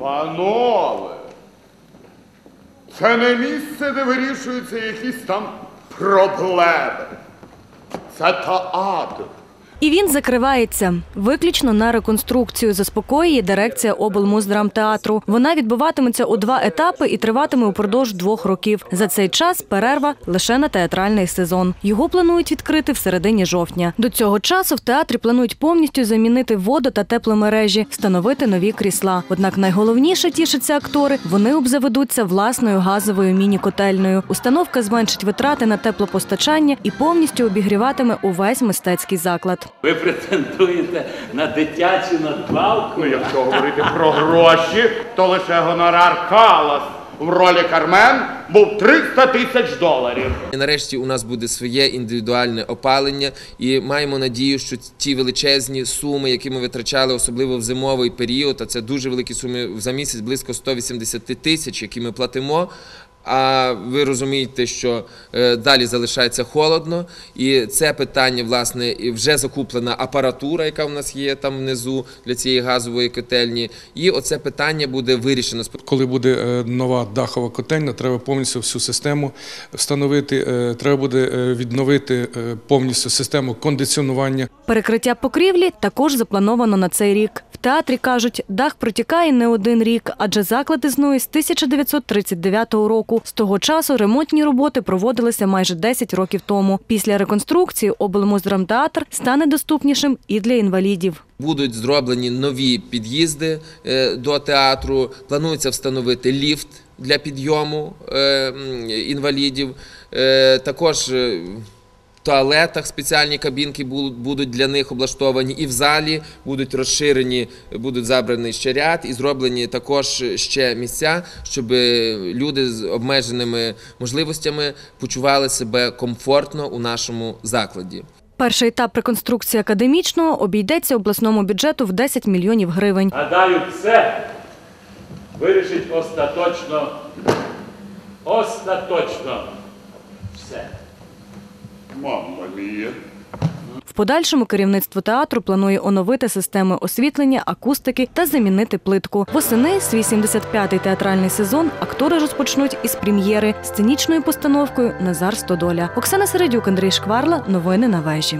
Панове, це не місце, де вирішуються якісь там проблеми. Це театр. І він закривається виключно на реконструкцію. Заспокоює дирекція облмуздрамтеатру. Вона відбуватиметься у два етапи і триватиме упродовж двох років. За цей час перерва лише на театральний сезон. Його планують відкрити в середині жовтня. До цього часу в театрі планують повністю замінити воду та тепломережі, встановити нові крісла. Однак найголовніше тішаться актори. Вони обзаведуться власною газовою міні-котельною. Установка зменшить витрати на теплопостачання і повністю обігріватиме увесь мистецький заклад. Ви претендуєте на дитячу надбавку? Ну, якщо говорити про гроші, то лише гонорар Калас в ролі Кармен був 300 тисяч доларів. І нарешті у нас буде своє індивідуальне опалення, і маємо надію, що ті величезні суми, які ми витрачали, особливо в зимовий період, а це дуже великі суми за місяць, близько 180 тисяч, які ми платимо. А ви розумієте, що е, далі залишається холодно, і це питання, власне, і вже закуплена апаратура, яка в нас є там внизу для цієї газової котельні. І оце питання буде вирішено. Коли буде е, нова дахова котельня, треба повністю всю систему встановити. е, Треба буде відновити повністю систему кондиціонування. Перекриття покрівлі також заплановано на цей рік. Театрі кажуть, дах протікає не один рік, адже заклад існує з 1939 року. З того часу ремонтні роботи проводилися майже 10 років тому. Після реконструкції облмуздрамтеатр стане доступнішим і для інвалідів. Будуть зроблені нові під'їзди е, до театру. Планується встановити ліфт для підйому е, інвалідів. Е, Також туалетах спеціальні кабінки будуть для них облаштовані, і в залі будуть розширені, будуть забраний ще ряд і зроблені також ще місця, щоб люди з обмеженими можливостями почували себе комфортно у нашому закладі. Перший етап реконструкції академічного обійдеться обласному бюджету в 10 мільйонів гривень. Гадаю, це вирішить остаточно, остаточно все. Мамма мія. В подальшому керівництво театру планує оновити системи освітлення, акустики та замінити плитку. Восени свій 75-й театральний сезон актори розпочнуть із прем'єри сценічною постановкою Назар Стодоля. Оксана Середюк, Андрій Шкварла. Новини на вежі.